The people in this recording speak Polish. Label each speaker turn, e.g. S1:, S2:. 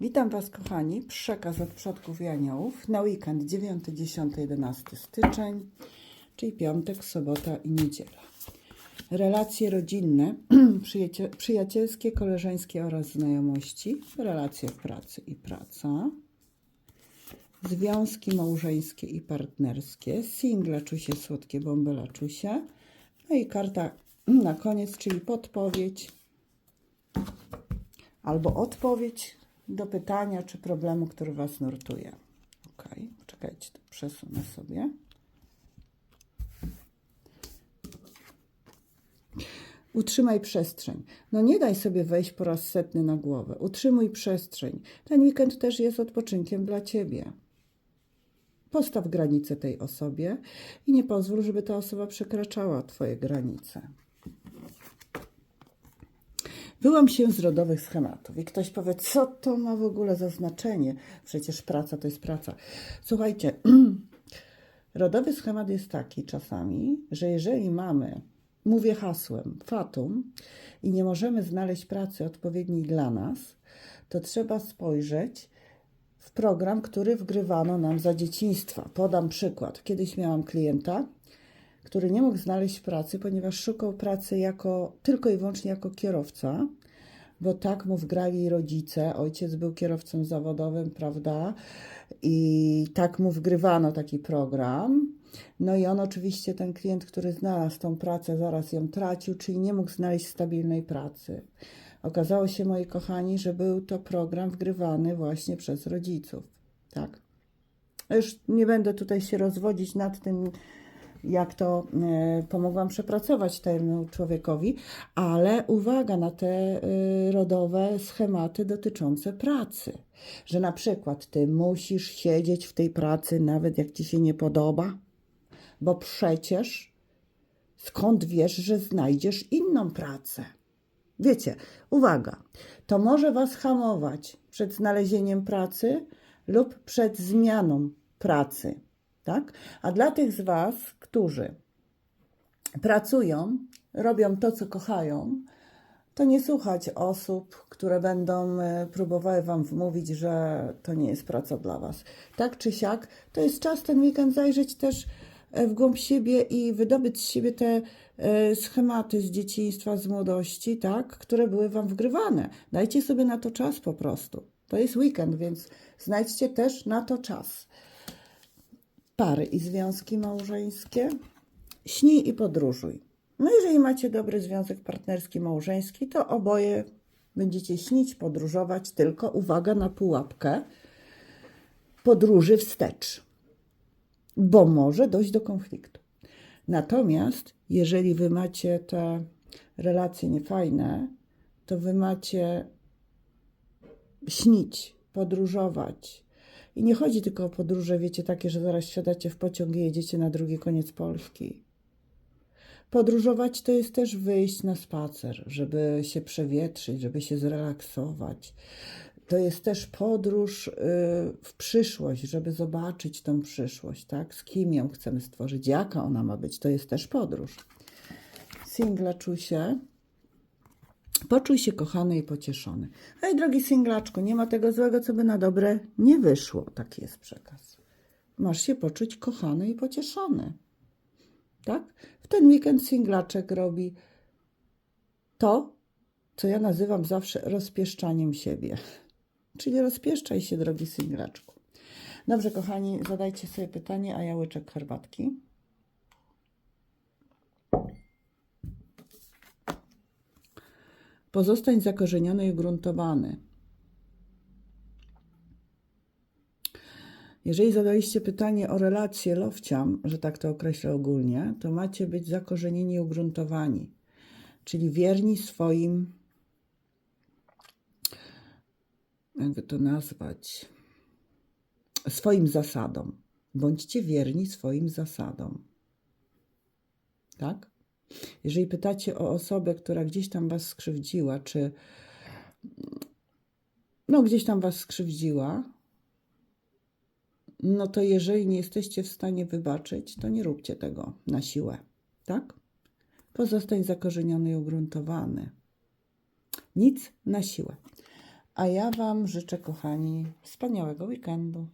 S1: Witam Was, kochani. Przekaz od przodków i aniołów na weekend 9, 10, 11 styczeń, czyli piątek, sobota i niedziela. Relacje rodzinne, przyjacie- przyjacielskie, koleżeńskie oraz znajomości, relacje w pracy i praca, związki małżeńskie i partnerskie, single czusie, słodkie bąbela czusie, no i karta na koniec, czyli podpowiedź albo odpowiedź do pytania czy problemu, który Was nurtuje. Ok, czekajcie, to przesunę sobie. Utrzymaj przestrzeń. No nie daj sobie wejść po raz setny na głowę. Utrzymuj przestrzeń. Ten weekend też jest odpoczynkiem dla Ciebie. Postaw granice tej osobie i nie pozwól, żeby ta osoba przekraczała Twoje granice. Wyłam się z rodowych schematów i ktoś powie, co to ma w ogóle za znaczenie? Przecież praca to jest praca. Słuchajcie, rodowy schemat jest taki czasami, że jeżeli mamy, mówię hasłem, fatum i nie możemy znaleźć pracy odpowiedniej dla nas, to trzeba spojrzeć w program, który wgrywano nam za dzieciństwa. Podam przykład. Kiedyś miałam klienta, który nie mógł znaleźć pracy, ponieważ szukał pracy jako, tylko i wyłącznie jako kierowca, bo tak mu wgrali rodzice. Ojciec był kierowcą zawodowym, prawda? I tak mu wgrywano taki program. No i on oczywiście, ten klient, który znalazł tą pracę, zaraz ją tracił, czyli nie mógł znaleźć stabilnej pracy. Okazało się, moi kochani, że był to program wgrywany właśnie przez rodziców. Tak? Już nie będę tutaj się rozwodzić nad tym, jak to e, pomogłam przepracować temu człowiekowi, ale uwaga na te e, rodowe schematy dotyczące pracy. Że na przykład ty musisz siedzieć w tej pracy, nawet jak ci się nie podoba, bo przecież skąd wiesz, że znajdziesz inną pracę? Wiecie, uwaga, to może Was hamować przed znalezieniem pracy lub przed zmianą pracy, tak? A dla tych z Was, którzy pracują, robią to, co kochają, to nie słuchać osób, które będą e, próbowały Wam wmówić, że to nie jest praca dla Was. Tak czy siak, to jest czas ten weekend zajrzeć też e, w głąb siebie i wydobyć z siebie te e, schematy z dzieciństwa, z młodości, tak, które były Wam wgrywane. Dajcie sobie na to czas po prostu. To jest weekend, więc znajdźcie też na to czas. Pary i związki małżeńskie. Śnij i podróżuj. No jeżeli macie dobry związek partnerski, małżeński, to oboje będziecie śnić, podróżować, tylko uwaga na pułapkę podróży wstecz, bo może dojść do konfliktu. Natomiast jeżeli wy macie te relacje niefajne, to wy macie śnić, podróżować. I nie chodzi tylko o podróże, wiecie, takie, że zaraz wsiadacie w pociąg i jedziecie na drugi koniec Polski. Podróżować to jest też wyjść na spacer, żeby się przewietrzyć, żeby się zrelaksować. To jest też podróż y, w przyszłość, żeby zobaczyć tą przyszłość, tak? Z kim ją chcemy stworzyć, jaka ona ma być. To jest też podróż. Singla czusie. Poczuj się kochany i pocieszony. Hej, drogi singlaczku, nie ma tego złego, co by na dobre nie wyszło. Taki jest przekaz. Masz się poczuć kochany i pocieszony. Tak? W ten weekend singlaczek robi to, co ja nazywam zawsze rozpieszczaniem siebie. Czyli rozpieszczaj się, drogi singlaczku. Dobrze, kochani, zadajcie sobie pytanie, a ja łyczek herbatki. Pozostań zakorzeniony i ugruntowany. Jeżeli zadaliście pytanie o relacje lowciam, że tak to określę ogólnie, to macie być zakorzenieni i ugruntowani, czyli wierni swoim, jakby to nazwać, swoim zasadom. Bądźcie wierni swoim zasadom. Tak? Jeżeli pytacie o osobę, która gdzieś tam was skrzywdziła, czy no gdzieś tam was skrzywdziła, no to jeżeli nie jesteście w stanie wybaczyć, to nie róbcie tego na siłę, tak? Pozostań zakorzeniony i ugruntowany. Nic na siłę. A ja Wam życzę, kochani, wspaniałego weekendu.